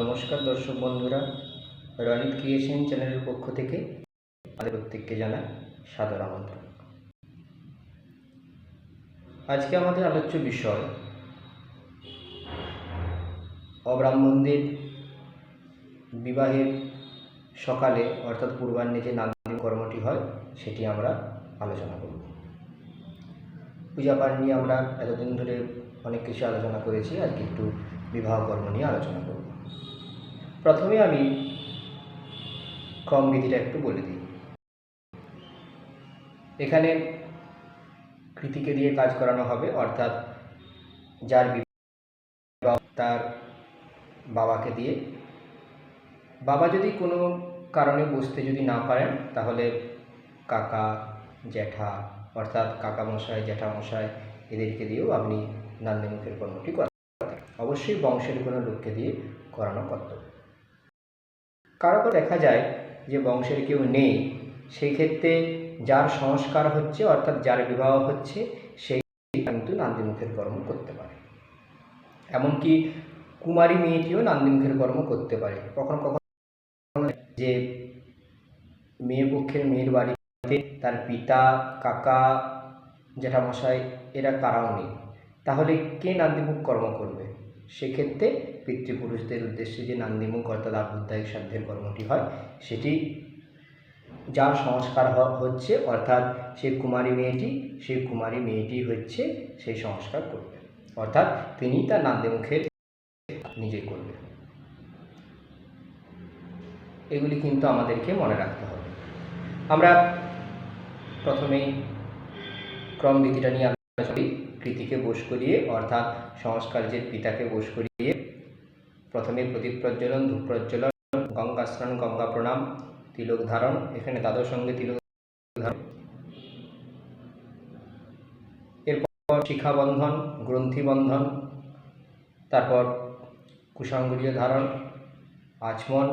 নমস্কার দর্শক বন্ধুরা, রনিত ক্রিয়েশন চ্যানেলের পক্ষ থেকে আমাদের প্রত্যেককে জানাই সাদর আমন্ত্রণ। আজকে আমাদের আলোচ্য বিষয় অব্রাহ্মণদের বিবাহের সকালে অর্থাৎ পূর্বাহ্নে যে নান্দি কর্মটি হয়, সেটি আমরা আলোচনা করব। পূজা পাঠ নিয়ে আমরা এতদিন ধরে অনেক কিছু আলোচনা করেছি, আজকে একটু বিবাহ কর্ম নিয়ে আলোচনা করব। প্রথমে আমি ক্রম বিধিটা একটু বলে দিই। এখানে কৃতিকে দিয়ে কাজ করানো হবে, অর্থাৎ যার তার বাবাকে দিয়ে। বাবা যদি কোনো কারণে বসতে যদি না পারেন, তাহলে কাকা, জ্যাঠা, অর্থাৎ কাকামশাই, জ্যাঠামশাই এদেরকে দিয়েও আপনি নান্দিমুখের কর্মটি করেন অবশ্যই বংশের কোনো লোককে দিয়ে করানো কর্তব্য। কারও কারও দেখা যায় যে বংশের কেউ নেই, সেই ক্ষেত্রে যার সংস্কার হচ্ছে, অর্থাৎ যার বিবাহ হচ্ছে, সেই কিন্তু নান্দিমুখের কর্ম করতে পারে। এমনকি কুমারী মেয়েটিও নান্দিমুখের কর্ম করতে পারে। কখনো কখনো যে মেয়ে পক্ষের মেয়ের বাড়িতে তার পিতা, কাকা, জ্যাঠামশাই, এরা কারাও নেই। তাহলে কে নান্দিমুখ কর্ম করবে? সেক্ষেত্রে পিতৃপুরুষদের উদ্দেশ্যে যে নান্দিমুখ অর্থাৎ আবুদ্দায়িক সাধ্যের কর্মটি হয়, সেটি যার সংস্কার হচ্ছে, অর্থাৎ সেই কুমারী মেয়েটি, সেই কুমারী মেয়েটি হচ্ছে সেই সংস্কার করবে। অর্থাৎ তিনি তার নান্দিমুখের নিজে করবে। এগুলি কিন্তু আমাদেরকে মনে রাখতে হবে। আমরা প্রথমেই ক্রম বিধিটা নিয়ে আলোচনা করি। কৃতিকে বোস করিয়ে, অর্থাৎ সংস্কার্যের পিতাকে বোস করিয়ে প্রথমে প্রদীপ প্রজ্বলন ধূপ প্রজ্বলন গঙ্গা স্নান গঙ্গা প্রণাম তিলক ধারণ এখানে দাদর সঙ্গে তিলক ধারণ এরপর শিখা বন্ধন গ্রন্থি বন্ধন তারপর কুশাঙ্গুলীয় ধারণ, আচমন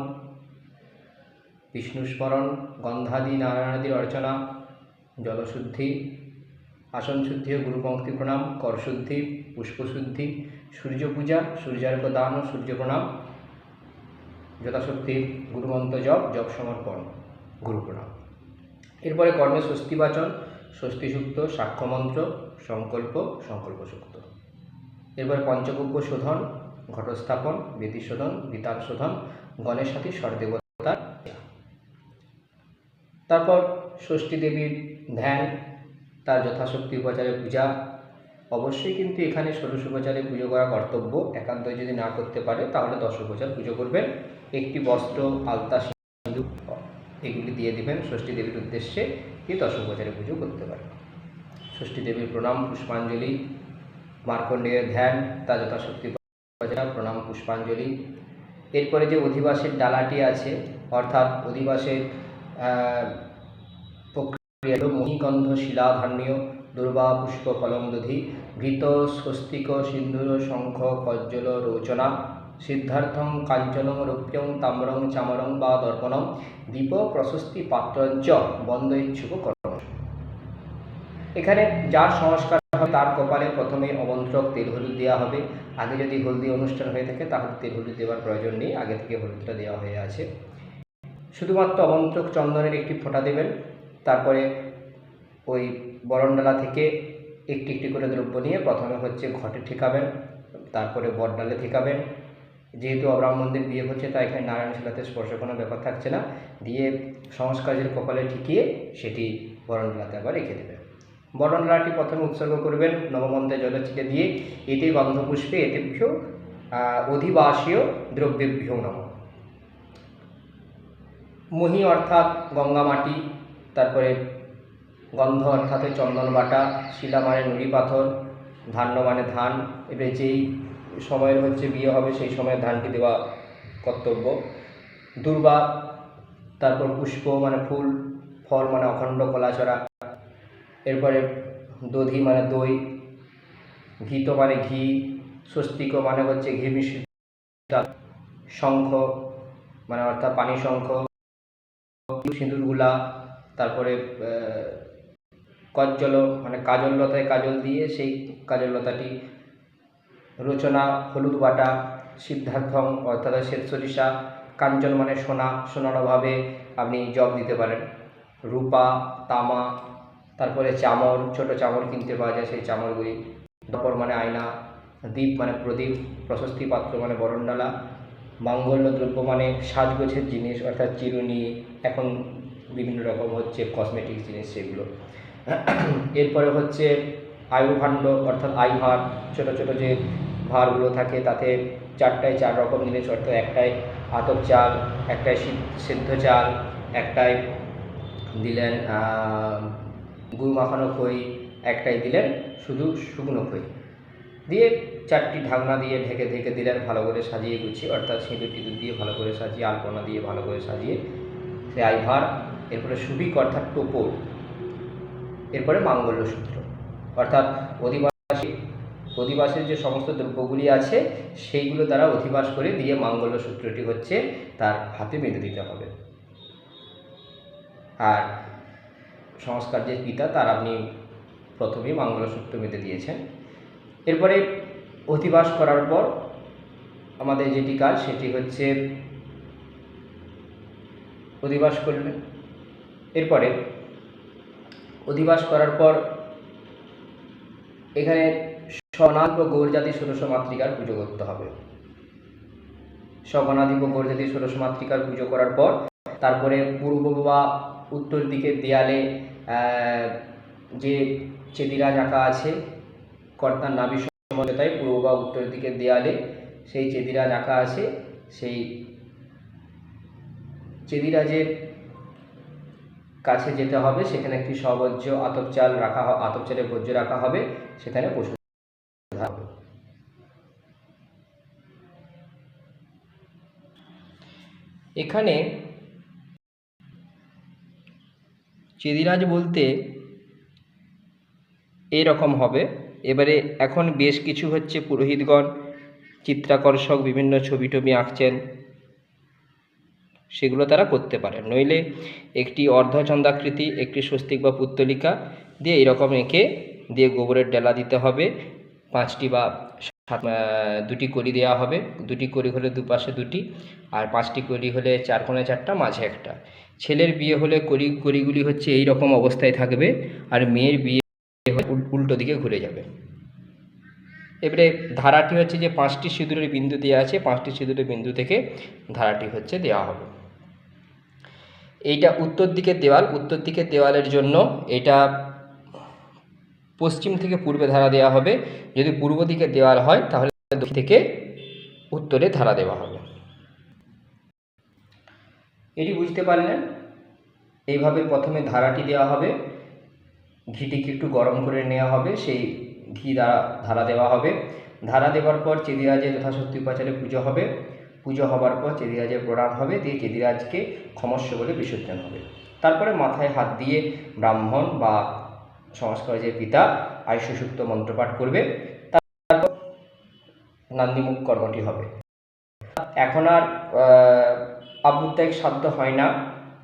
বিষ্ণু স্মরণ গন্ধাদি নারায়ণাদির অর্চনা, জলশুদ্ধি আসন শুদ্ধি ও গুরুপঙ্ক্তি প্রণাম করশুদ্ধি পুষ্পশুদ্ধি সূর্য পূজা সূর্যার্ঘ দান ও সূর্য প্রণাম যথাশক্তি, গুরুমন্ত্র, জপ জপ সমর্পণ গুরু প্রণাম এরপরে কর্মে স্বস্তিবাচন স্বস্তিসূক্ত, সাক্ষ্যমন্ত্র, সংকল্প, সংকল্পসূক্ত। এরপরে পঞ্চগব্য শোধন, ঘটস্থাপন বেদি শোধন বিতান শোধন, গণেশ সাথী স্বরদেবতা তারপর ষষ্ঠী দেবীর ধ্যান, তার যথাশক্তি উপাচারে পূজা অবশ্যই কিন্তু এখানে ষোড়শ উপচারে পুজো করা কর্তব্য। একান্তই যদি না করতে পারে, তাহলে দশ উপচার পুজো করবেন। একটি বস্ত্র, আলতা সিঁদুর এগুলি দিয়ে দিবেন ষষ্ঠী দেবীর উদ্দেশ্যে। দিয়ে দশ উপচারে পুজো করতে পারে ষষ্ঠী দেবীর প্রণাম, পুষ্পাঞ্জলি মার্কণ্ডেয়ের ধ্যান তা যথাশক্তি প্রণাম, পুষ্পাঞ্জলি। এরপরে যে অধিবাসের ডালাটি আছে, অর্থাৎ অধিবাসের প্রক্রিয়া হলো মণিগন্ধ শিলাধারণীয় দুর্বা পুষ্প ফলমদধি ঘৃত স্বস্তিক সিন্ধুর শঙ্খ কজ্জল রোচনা, সিদ্ধার্থং কাঞ্চনং রৌপ্যং তাম্রং চামরং বা দর্পণম দীপ প্রশস্তি পাত্রঞ্চ বন্ধ ইচ্ছুক কর্ম এখানে যার সংস্কার তার কপালে প্রথমে অমন্ত্রক তেল হলুদ দেওয়া হবে। আগে যদি হলদি অনুষ্ঠান হয়ে থাকে তাহলে তেল হলুদ দেওয়ার প্রয়োজন নেই, আগে থেকে হলুদটা দেওয়া হয়ে আছে। শুধুমাত্র অমন্ত্রক চন্দনের একটি ফোঁটা দেবেন, তারপরে ওই বরণডালা থেকে একটি একটি করে দ্রব্য নিয়ে প্রথমে হচ্ছে ঘটে ঠেকাবেন, তারপরে বটডালে ঠেকাবেন। যেহেতু অবরাম মন্দির বিয়ে হচ্ছে, তাই এখানে নারায়ণ শিলাতে স্পর্শ কোনো ব্যাপার থাকছে না। দিয়ে সংস্কারের কপালে ঠেকিয়ে সেটি বরণডালাতে আবার রেখে দেবেন। বরণডালাটি প্রথমে উৎসর্গ করবেন নবমন্ত্রে জল ছিটে দিয়ে এতে গন্ধপুষ্পে, এতে ভ্য অধিবাসীয় দ্রব্যেভ্য নম। মহি অর্থাৎ গঙ্গা মাটি, তারপরে গন্ধ অর্থাৎ চন্দন বাটা, শিলা মানে নুড়ি পাথর, ধান্য মানে ধান এবার যেই সময়ের হচ্ছে বিয়ে হবে, সেই সময় ধানটি দেওয়া কর্তব্য। দুর্বা, তারপর পুষ্প মানে ফুল, ফল মানে অখণ্ড কলাচড়া, এরপরে দধি মানে দই, ঘিত মানে ঘি, স্বস্তিক মানে হচ্ছে ঘি মিশ্রিত, শঙ্খ মানে অর্থাৎ পানি শঙ্খ সিঁদুরগুলা তারপরে কজ্জল মানে কাজল লতায় কাজল দিয়ে সেই কাজল লতাটি রচনা, হলুদ বাটা, সিদ্ধার্থম, অর্থাৎ শ্বেত সরিষা, কাঞ্চন মানে সোনা, সোনার অভাবে আপনি জব দিতে পারেন। রূপা, তামা, তারপরে চামর, ছোট চামর কিনতে পাওয়া যায় সেই চামরগুলি। দপর মানে আয়না দ্বীপ মানে প্রদীপ, প্রশস্তি পাত্র মানে বরণডালা, মাঙ্গল্য দ্রব্য মানে সাজগোছের জিনিস, অর্থাৎ চিরুনি, এখন বিভিন্ন রকম হচ্ছে কসমেটিক্স জিনিস সেগুলো। এরপরে হচ্ছে আয়ুভাণ্ড অর্থাৎ আই ভার, ছোটো ছোটো যে ভারগুলো থাকে, তাতে চারটায় চার রকম জিনিস, অর্থাৎ একটায় আতপ চাল, একটায় সিদ্ধ চাল, একটায় দিলেন গুড় মাখানো খই একটাই দিলেন শুধু শুকনো খই। দিয়ে চারটি ঢাকনা দিয়ে ঢেকে ঢেকে দিলেন, ভালো করে সাজিয়ে গুছিয়ে, অর্থাৎ সিঁদুর টিঁদুর দিয়ে ভালো করে সাজিয়ে, আলপনা দিয়ে ভালো করে সাজিয়ে, সে আইভার এরপরে সুবিক, অর্থাৎ টোপর এরপরে মাঙ্গল্য সূত্র। অর্থাৎ অধিবাসী, অধিবাসের যে সমস্ত দ্রব্যগুলি আছে, সেইগুলো তারা অধিবাস করে দিয়ে মাঙ্গল্য সূত্রটি হচ্ছে তার হাতে বেঁধে দিতে হবে। আর সংস্কার যে পিতা, তার আপনি প্রথমেই মঙ্গলসূত্র বেঁধে দিয়েছেন। এরপরে অধিবাস করার পর আমাদের যেটি কাজ, সেটি হচ্ছে অধিবাস করলেন। এরপরে অধিবাস করার পর এখানে স্বনাদ ও গৌরজাতি ষোড়শ মাতৃকার পুজো করতে হবে। স্বগণাধিপ গৌরজাতি ষোড়শ মাতৃকার পুজো করার পর তারপরে পূর্ব বা উত্তর দিকের দেয়ালে যে চেদিরাজ আঁকা আছে, কর্তার নাভি সমঝোতায় পূর্ব বা উত্তর দিকের দেয়ালে সেই চেদিরাজ আঁকা আছে। সেই চেদিরাজের কাছে যেতে হবে, সেখানে একটি সবজ্য আতপ চাল রাখা আতপ চালের রাখা হবে, সেখানে পশু এখানে চেদিরাজ বলতে এই রকম হবে, এবারে এখন বেশ কিছু হচ্ছে পুরোহিতগণ, চিত্রাকর্ষক বিভিন্ন ছবি টবি আঁকছেন। সেগুলো তারা করতে পারে। নইলে একটি অর্ধচন্দ্রাকৃতি, একটি স্বস্তিক বা পুত্তলিকা দিয়ে এরকম এঁকে দিয়ে গোবরের ডেলা দিতে হবে। পাঁচটি বা দুটি কড়ি দেওয়া হবে। দুটি কড়ি হলে দুপাশে দুটি আর পাঁচটি কড়ি হলে চার কোণে চারটা, মাঝে একটা। ছেলের বিয়ে হলে কড়ি কড়িগুলি হচ্ছে এই রকম অবস্থায় থাকবে আর মেয়ের বিয়ে উল্টো দিকে ঘুরে যাবে। এবারে ধারাটি হচ্ছে যে পাঁচটি সিঁদুরের বিন্দু দেওয়া আছে, পাঁচটি সিঁদুরের বিন্দু থেকে ধারাটি হচ্ছে দেওয়া হবে। এইটা উত্তর দিকের দেওয়াল, উত্তর দিকের দেওয়ালের জন্য এটা পশ্চিম থেকে পূর্বে ধারা দেওয়া হবে। যদি পূর্ব দিকের দেওয়াল হয়, তাহলে দক্ষিণ থেকে উত্তরে ধারা দেওয়া হবে। এটি বুঝতে পারলেন? এইভাবে প্রথমে ধারাটি দেওয়া হবে। ঘিটিকে একটু গরম করে নেওয়া হবে, সেই ঘি দ্বারা ধারা দেওয়া হবে। ধারা দেওয়ার পর চেদিরাজের যথাশক্তি উপাচারে পুজো হবে। পুজো হবার পর চেদিরাজের প্রণাম হবে, দিয়ে চেদিরাজকে ক্ষমস্য বলে বিসর্জন হবে। তারপরে মাথায় হাত দিয়ে ব্রাহ্মণ বা সংস্কারের পিতা আয়ুষসূক্ত মন্ত্রপাঠ করবে, তারপর নান্দিমুখ কর্মটি হবে। এখন আর আবুত্যাগ সাধ্য হয় না,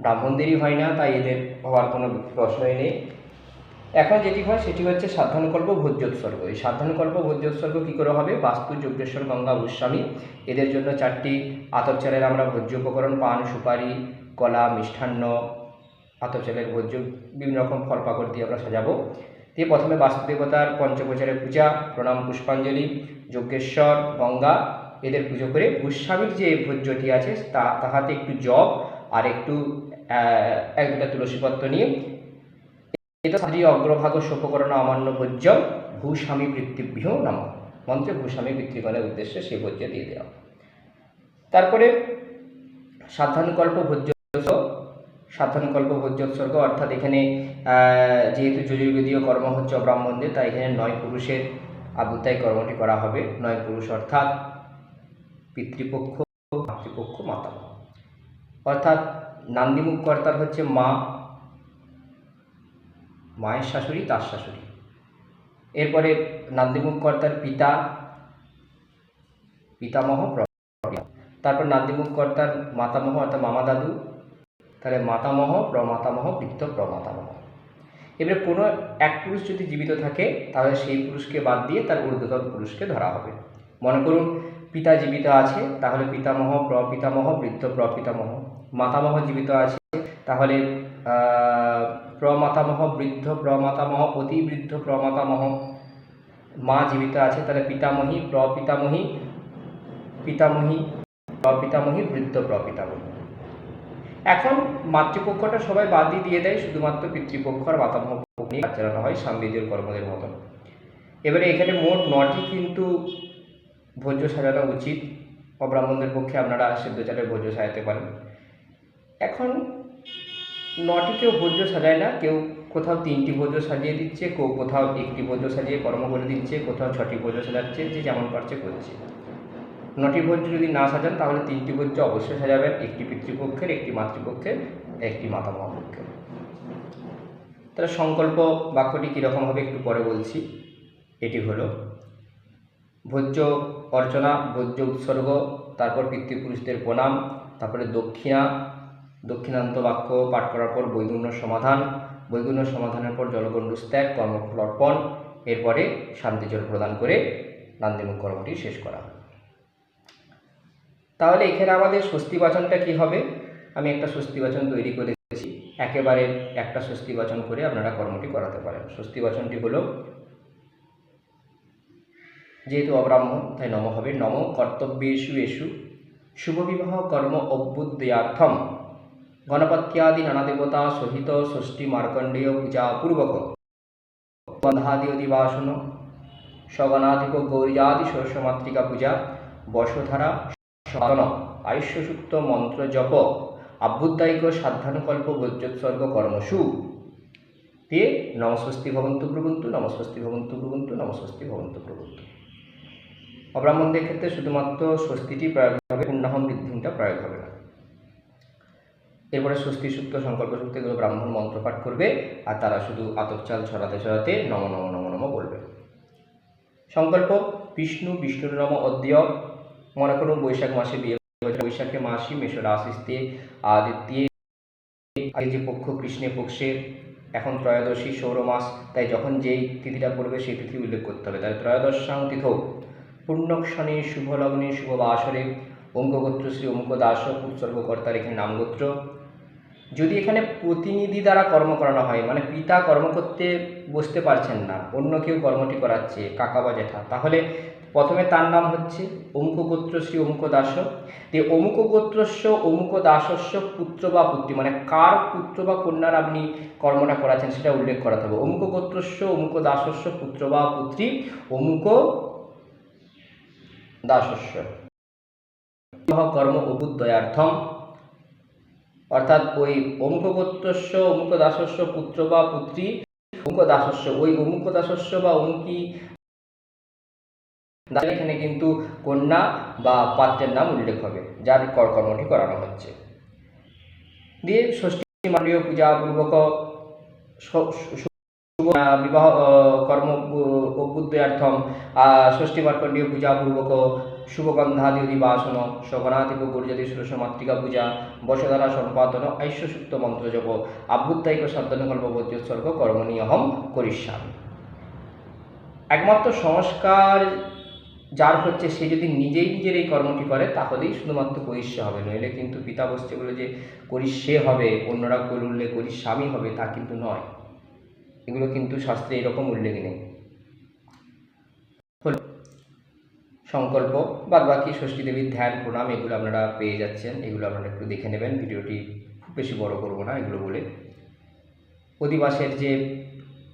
ব্রাহ্মণদেরই হয় না, তাই এদের হওয়ার কোনো প্রশ্নই নেই। এখন যেটি হয়, সেটি হচ্ছে সাধারণকল্প ভোজ্যোৎসর্গ। এই সাধারণকল্প ভোজ্যোৎসর্গ কী করে হবে? বাস্তু যজ্ঞেশ্বর গঙ্গা গোস্বামী। এদের জন্য চারটি আতপ চালের আমরা ভোজ্য উপকরণ, পান, সুপারি, কলা, মিষ্টান্ন আতপ চালের ভোজ্য, বিভিন্ন রকম ফল পাকড় দিয়ে আমরা সাজাবো। দিয়ে প্রথমে বাস্তুদেবতার পঞ্চপ্রচারের পূজা, প্রণাম, পুষ্পাঞ্জলি যজ্ঞেশ্বর গঙ্গা, এদের পুজো করে গোস্বামীর যে ভোজ্যটি আছে, তা, তাহাতে একটু জব আর একটু এক দুটা তুলসীপত্র নিয়ে এটা অগ্রভাগ শোপকরণ অমান্য ভোজ্য ভূস্বামী বৃত্তিভ্য নাম। মন্ত্রে ভূস্বামী পিতৃগণের উদ্দেশ্যে সেই ভোজ্য দিয়ে দেওয়া। তারপরে সাধারণকল্প ভোজ্য সাধারণকল্প ভোজ্যোৎসর্গ অর্থাৎ এখানে যেহেতু যজুর্বেদীয় কর্ম হচ্ছে ব্রাহ্মণদের তাই এখানে নয় পুরুষের আবুতায় কর্মটি করা হবে। নয় পুরুষ অর্থাৎ পিতৃপক্ষ, মাতৃপক্ষ মাতা অর্থাৎ নান্দিমুখ কর্তার হচ্ছে মা মায়ের শাশুড়ি, তার শাশুড়ি। এরপরে নান্দিমুখ কর্তার পিতা, পিতামহ প্র- তারপর নান্দিমুখ কর্তার মাতামহ অর্থাৎ মামা দাদু তাহলে মাতামহ, প্রমাতামহ পিত্ত প্রমাতামহ। এবারে কোনো এক পুরুষ যদি জীবিত থাকে, তাহলে সেই পুরুষকে বাদ দিয়ে তার ঊর্ধ্বতন পুরুষকে ধরা হবে। মনে করুন, পিতা জীবিত আছে, তাহলে পিতামহ, প্রপিতামহ, বৃদ্ধ, প্রপিতামহ। মাতামহ জীবিত আছে, তাহলে প্রমাতামহ, বৃদ্ধ প্রমাতামহ অতি বৃদ্ধ প্রমাতামহ। মা জীবিত আছে, তাহলে পিতামহী, প্রপিতামহী পিতামহী, প্রপিতামহী, বৃদ্ধ প্রপিতামহী। এখন মাতৃপক্ষটা সবাই বাদ দিয়ে দেয় শুধুমাত্র পিতৃপক্ষ আর মাতামহ নিয়ে কাজ চালানো হয় সামবেদীয় কর্মদের মতন। এবারে এখানে মোট নটি কিন্তু ভোজ্য সাজানো উচিত। অব্রাহ্মণদের পক্ষে আপনারা সেদ্ধ চালের ভোজ্য সাজাতে পারেন। এখন নটি কেউ ভোজ্য সাজায় না, কেউ কোথাও তিনটি ভোজ্য সাজিয়ে দিচ্ছে, কেউ কোথাও একটি ভোজ্য সাজিয়ে কর্ম করে দিচ্ছে, কোথাও ছটি ভোজ্য সাজাচ্ছে, যে যেমন পারছে করছে। নটি ভোজ্য যদি না সাজান, তাহলে তিনটি ভোজ্য অবশ্যই সাজাবেন, একটি পিতৃপক্ষের, একটি মাতৃপক্ষের, একটি মাতামহ পক্ষের তাহলে সংকল্প বাক্যটি কীরকম হবে একটু পরে বলছি। এটি হলো, ভোজ্য অর্চনা, ভোজ্য উৎসর্গ, তারপর পিতৃপুরুষদের প্রণাম, তারপরে দক্ষিণা দক্ষিণান্ত বাক্য পাঠ করার পর বৈগুণ্য সমাধান, বৈগুণ্য সমাধানের পর জলগণ্ডুষ ত্যাগ কর্মফল অর্পণ, এরপরে শান্তিজল প্রদান করে নান্দিমুখ কর্মটি শেষ করা। তাহলে এখানে আমাদের স্বস্তি বাচনটা কি হবে? আমি একটা স্বস্তি বাচন তৈরি করে রেখেছি একেবারে একটা স্বস্তি বাচন করে আপনারা কর্মটি করাতে পারেন। স্বস্তি বাচনটি হলো, যেহেতু অব্রাহ্মণ তাই নম হবে। নম কর্তব্যেষু এষু। শুভবিবাহ কর্ম অভ্যুদয়ার্থম। গণপত্যাদি নানা দেবতা সহিত ষষ্ঠী মার্কণ্ডেয় পূজা পূর্বক। বন্ধাদি অধিবাসন সগণাধিপ গৌরিয়াদি ষোড়শমাতৃকা পূজা, বসধারা সাধন আয়ুষ্যসুক্ত মন্ত্র জপ, আভ্যুদায়িক সাধ্যানুকল্প বজ্যোৎসর্গ কর্মসু। দিয়ে নমস্বস্তি ভবন্তু ব্রুবন্তু, নমস্বস্তি ভবন্তু ব্রুবন্তু, নমস্বস্তি ভবন্তু ব্রুবন্তু। অব্রাহ্মণদের ক্ষেত্রে শুধুমাত্র স্বস্তিটি প্রয়োগ হবে, পুণ্যাহম বৃদ্ধিটা প্রয়োগ হবে না। এরপরে স্বস্তি সুক্ত সংকল্প সুক্ত এগুলো ব্রাহ্মণ মন্ত্রপাঠ করবে, আর তারা শুধু আতপ চাল ছড়াতে ছড়াতে নম নম নম নম বলবে। সংকল্প, বিষ্ণু, বিষ্ণুর নম অদ্য মনে করুন বৈশাখ মাসে বিয়ে বৈশাখে মাসি মেষ রাশিস্তে আদিত্যে, আগে যে পক্ষ কৃষ্ণের পক্ষের এখন ত্রয়োদশী সৌর মাস। তাই যখন যেই তিথিটা পড়বে, সেই তিথি উল্লেখ করতে হবে। তাই ত্রয়োদশাং তিথ। পুণ্যক্ষণে, শুভ লগ্নে, শুভ বাসরে, অঙ্গগোত্র শ্রী অমুক দাস উৎসর্গকর্তার এখানে নামগোত্র। যদি এখানে প্রতিনিধি দ্বারা কর্ম করানো হয় মানে পিতা কর্ম করতে বসতে পারছেন না, অন্য কেউ কর্মটি করাচ্ছে, কাকা বা জ্যাঠা, তাহলে প্রথমে তার নাম হচ্ছে অমুক গোত্র শ্রী অমুক দাস যে অমুক গোত্রস্য অমুক দাসস্য পুত্র বা পুত্রী মানে কার পুত্র বা কন্যার আপনি কর্মটা করাচ্ছেন সেটা উল্লেখ করাতে হবে। অমুক গোত্রস্য অমুক দাসস্য পুত্র বা পুত্রী অমুক দাসস্য কর্ম অভ্যুদয়ার্থম অর্থাৎ ওই অমুক গোত্রস্য অমুক দাসস্য পুত্র বা পুত্রী অমুক দাসস্য ওই অমুক দাসস্য বা অমুকী এখানে কিন্তু কন্যা বা পাত্রের নাম উল্লেখ হবে, যার কর- কর্মটি করানো হচ্ছে। দিয়ে ষষ্ঠী মান্ডীয় পূজা পূর্বক বিবাহ কর্ম অভ্যুদয়ার্থম ষষ্ঠী মার্কণ্ডীয় পূজা পূর্বক শুভগন্ধাদি অধিবাসন শগনাধিপ গুরুজাতি ষোড়শ মাতৃকা পূজা, বসধারা সম্পাদন, ঐশ্বসুক্ত মন্ত্রজপ আভ্যুত্তায়িক সাধনকল্প বজ্যোৎসর্গ কর্মণীয়হম করিষ্যামি। একমাত্র সংস্কার যার হচ্ছে সে যদি নিজেই নিজের এই কর্মটি করে, তাহলেই শুধুমাত্র করিষ্যা হবে, নইলে কিন্তু পিতা বসছে বলে যে করিষ্যে হবে, অন্যরা করলে করিস্বামী হবে, তা কিন্তু নয়। এগুলো কিন্তু শাস্ত্রে এরকম উল্লেখ নেই হলো সংকল্প বাদ বাকি ষষ্ঠী দেবীর ধ্যান, প্রণাম, এগুলো আপনারা পেয়ে যাচ্ছেন। এগুলো আপনারা একটু দেখে নেবেন। ভিডিওটি খুব বেশি বড় করব না এগুলো বলে। অধিবাসের যে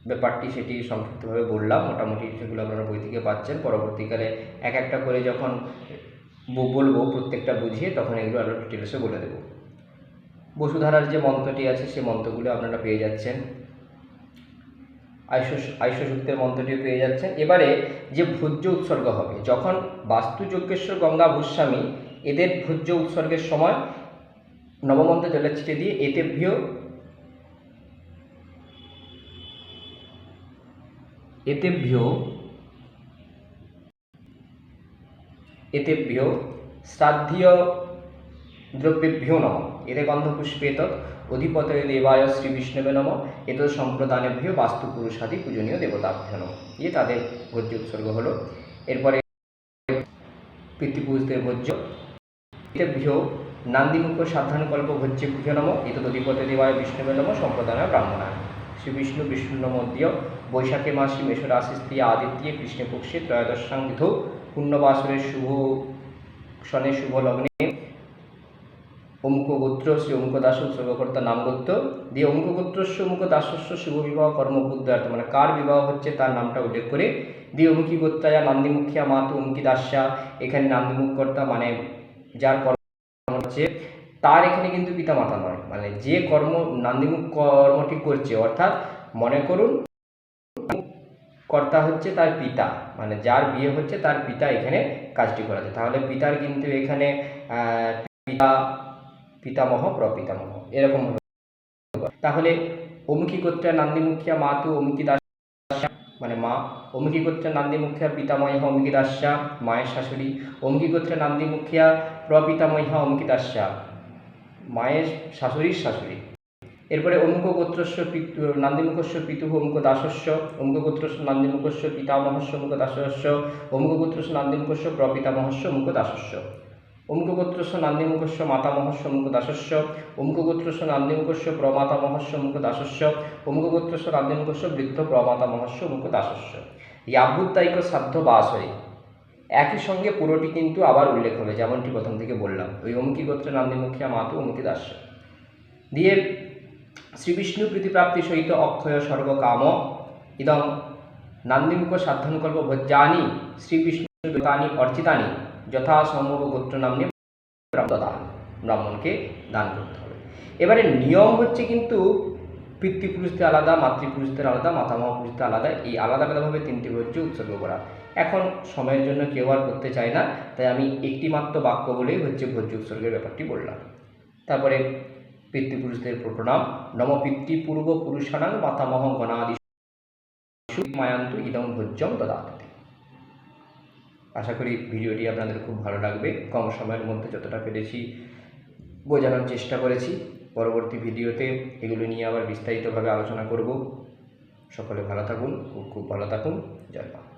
ব্যাপারটি, সেটি সংক্ষিপ্তভাবে বললাম। মোটামুটি সেগুলো আপনারা বই থেকে পাচ্ছেন। পরবর্তীকালে এক একটা করে যখন বলব, প্রত্যেকটা বুঝিয়ে, তখন এগুলো আরও ডিটেলসে বলে দেবো। বসুধারার যে মন্ত্রটি আছে সেই মন্ত্রগুলো আপনারা পেয়ে যাচ্ছেন। আয়ুষ আয়ুষসূক্তের মন্ত্রটিও পেয়ে যাচ্ছেন। এবারে যে ভোজ্য উৎসর্গ হবে, যখন বাস্তু যজ্ঞেশ্বর গঙ্গা ভূস্বামী এদের ভোজ্য উৎসর্গের সময় নবমন্ত্র জলের ছিটে দিয়ে এতেভ্য এতেভ্য এতেভ্য শ্রাদ্ধীয় দ্রব্যেভ্যো নম। এতে গন্ধপুষ্পেত অধিপতয়ে দেবায় শ্রী বিষ্ণবে নম। এত সম্প্রদানেভ্য বাস্তু পুরুষাদি পূজনীয় দেবতাভ্য নম। ইয়ে তাদের ভোজ্য উৎসর্গ হলো। এরপরে পিতৃপুরুষদের ভোজ্য। গৃহ নান্দিমুখ সাবধান কল্প ভোজ্যে গৃহ নম ইতদধিপতে দেবায় বিষ্ণুবে নম। সম্প্রদায় ব্রাহ্মণায়। শ্রী বিষ্ণু বিষ্ণু নমোদ্য বৈশাখে মাসি মেষ রাশিস্ত্রী আদিত্যে কৃষ্ণপক্ষে ত্রয়োদশাং বিধৌ। পুণ্যবাসরের শুভ ক্ষণে শুভ লগ্নে অমুক গোত্র শ্রী অমুক দাস উৎসর্গকর্তা নাম গোত্র দিয়ে অমুক গোত্রস্য অমুক দাসস্য শুভ বিবাহ কর্মবুদ্ধার্থ মানে কার বিবাহ হচ্ছে তার নামটা উল্লেখ করে। দিয়ে অমুকি গোত্রায়া নান্দিমুখিয়া মাতু অমুকি দাস্যা এখানে নান্দিমুখ কর্তা মানে যার কর্ম হচ্ছে তার এখানে কিন্তু পিতা মাতা নয়। মানে যে কর্ম নান্দিমুখ কর্মটি করছে, অর্থাৎ মনে করুন কর্তা হচ্ছে তার পিতা মানে যার বিয়ে হচ্ছে তার পিতা এখানে কাজটি করাছে তাহলে পিতার কিন্তু এখানে পিতা পিতামহ, প্রপিতামহ। এরকম তাহলে অমুকি গোত্রে মা মাতু অমুকি দাস মানে মা অমুকি গোত্রে নান্দিমুখিয়া পিতামহা অমুকি দাস্যা মায়ের শাশুড়ি অমুকি গোত্রে নান্দিমুখিয়া প্রপিতামহা অমুকি দাস্যা মায়ের শাশুড়ির শাশুড়ি। এরপরে অমুক গোত্রস্য নান্দিমুখস্য পিতু অমুক দাসস্য অমুক গোত্রস্য নান্দিমুখস্য পিতামহস্য অমুক দাসস্য অমুক গোত্রস্য নান্দিমুখস্য প্রপিতামহস্য অমুক দাসস্য অমুক গোত্রস্য নান্দিমুখস্য মাতামহস্য অমুক দাসস্য অমুক গোত্রস্য নান্দিমুখস্য প্রমাতামহস্য অমুক দাসস্য অমুক গোত্রস্য নান্দিমুখস্য বৃদ্ধ প্রমাতা প্রমাতামহস্য অমুক দাসস্য ইয়াবুত্তাইক সাধ্য বাসরে একই সঙ্গে পুরোটি কিন্তু আবার উল্লেখ হবে, যেমনটি প্রথম থেকে বললাম। ওই অমুকি গোত্র নান্দিমুখিয়া মাতু অমুকি দাস্য দিয়ে শ্রীবিষ্ণু প্রীতিপ্রাপ্তি সহিত অক্ষয় সর্বকাম। কাম ইদং নান্দিমুখ সাধনকল্প ভজ্জানি শ্রীবিষ্ণু তানি অর্চিতানি। যথা সম্ভব গোত্র নাম নিয়ে দান ব্রাহ্মণকে দান করতে হবে। এবারে নিয়ম হচ্ছে কিন্তু পিতৃপুরুষদের আলাদা, মাতৃপুরুষদের আলাদা মাতামহ পুরুষদের আলাদা, এই আলাদা আলাদাভাবে তিনটি ভোজ্য উৎসর্গ করা। এখন সময়ের জন্য কেউ আর করতে চায় না, তাই আমি একটি মাত্র বাক্য বলেই হচ্ছে ভোজ্য উৎসর্গের ব্যাপারটি বললাম। তারপরে পিতৃপুরুষদের প্রণাম, নম পিতৃপূর্ব পুরুষানাং মাতামহ গণাদি মায়ান্ত ইদং ভোজ্যম দদাতে। আশা করি ভিডিওটি আপনাদের খুব ভালো লাগবে। কম সময়ের মধ্যে যতটা পেরেছি বোঝানোর চেষ্টা করেছি। পরবর্তী ভিডিওতে এগুলো নিয়ে আবার বিস্তারিতভাবে আলোচনা করব। সকলে ভালো থাকুন, খুব খুব ভালো থাকুন। জয় মা